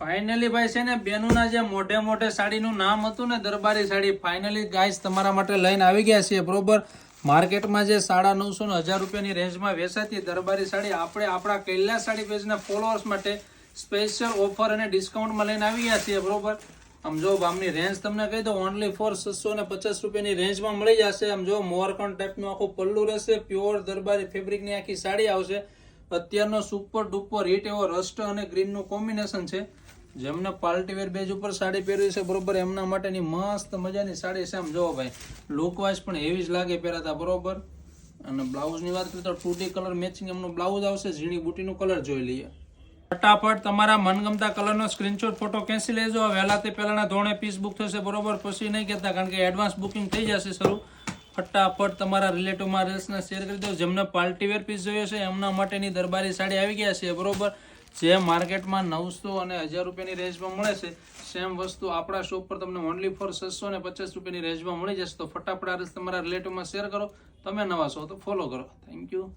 Finally ભાઈ છે ને, બેનુના જે મોઢે મોઢે સાડીનું નામ હતું ને, દરબારી સાડી ફાઇનલી ગાઈસ તમારા માટે લઈને આવી ગયા છીએ, બરોબર? માર્કેટમાં જે સાડા નવસો ને હજાર રૂપિયાની રેન્જમાં વેચાતી દરબારી સાડી આપણે આપણા કૈલાસ સાડી પેજના ફોલોઅર્સ માટે સ્પેશિયલ ઓફર અને ડિસ્કાઉન્ટમાં લઈને આવી ગયા છીએ, બરોબર? આમ જો આમની રેન્જ તમને કહી દો ઓનલી ફોર છસો ને પચાસ રૂપિયાની રેન્જમાં મળી જશે. આમ જો મોરકણ ટાઈપનું આખું પલ્લું રહેશે પ્યોર દરબારી ફેબ્રિકની આખી સાડી આવશે. અત્યારનો સુપર ડુપર હિટ એવો રસ્ટ અને ગ્રીનનું કોમ્બિનેશન છે. જેમને પાર્ટી વેર બેજ ઉપર સાડી પહેરવી છે, બરોબર? એમના માટેની મસ્ત મજાની સાડી છે આમ. જોવો ભાઈ લુકવાઇઝ પણ એવી જ લાગે પહેરાતા બરોબર? અને બ્લાઉઝની વાત કરીએ તો ટુ કલર મેચિંગ એમનો બ્લાઉઝ આવશે, ઝીણી બુટીનું કલર જોઈ લઈએ. ફટાફટ તમારા મનગમતા કલરનો સ્ક્રીનશોટ ફોટો કેન્સી લેજો. વહેલા તે પહેલાના ધોરણે પીસ બુક થશે, બરોબર? પછી નહીં કહેતા, કારણ કે એડવાન્સ બુકિંગ થઈ જશે શરૂ. ફટાફટ તમારા રિલેટિવમાં રીલ્સને શેર કરી દો. જેમને પાર્ટી વેર પીસ જોઈએ છે, એમના માટેની દરબારી સાડી આવી ગયા છે. બરોબર? જે માર્કેટમાં નવસો અને હજાર રૂપિયાની રેન્જમાં મળે છે સેમ વસ્તુ આપણા શોપ પર તમને ઓનલી ફોર છસો અને પચાસ રૂપિયાની રેન્જમાં મળી જશે. તો ફટાફટ આ રીલ્સ તમારા રિલેટિવમાં શેર કરો. તમે નવા છો તો ફોલો કરો. Thank you